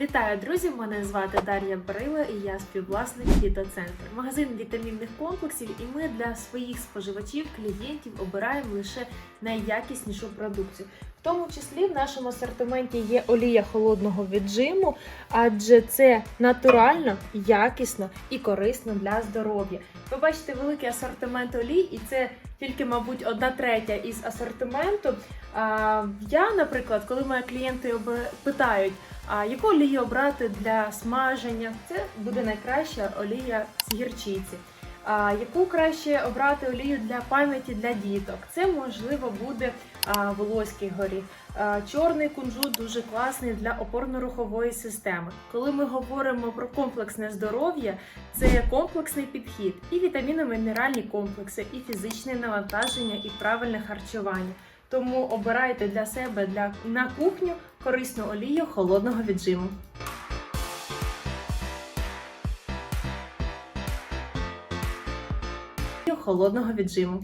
Вітаю, друзі! Мене звати Дар'я Барила і я співвласник Фітоцентр. Магазин вітамінних комплексів, і ми для своїх споживачів, клієнтів обираємо лише найякіснішу продукцію. В тому числі в нашому асортименті є олія холодного віджиму, адже це натурально, якісно і корисно для здоров'я. Ви бачите великий асортимент олій, і це тільки, мабуть, одна третя із асортименту. Я, наприклад, коли мої клієнти питають, а яку олію обрати для смаження, це буде найкраща олія з гірчиці. А яку краще обрати олію для пам'яті для діток? Це можливо буде а, волоський горіх. А, чорний кунжут дуже класний для опорно-рухової системи. Коли ми говоримо про комплексне здоров'я, це комплексний підхід і вітаміно-мінеральні комплекси, і фізичне навантаження, і правильне харчування. Тому обирайте для себе для на кухню корисну олію холодного віджиму. Холодного віджиму.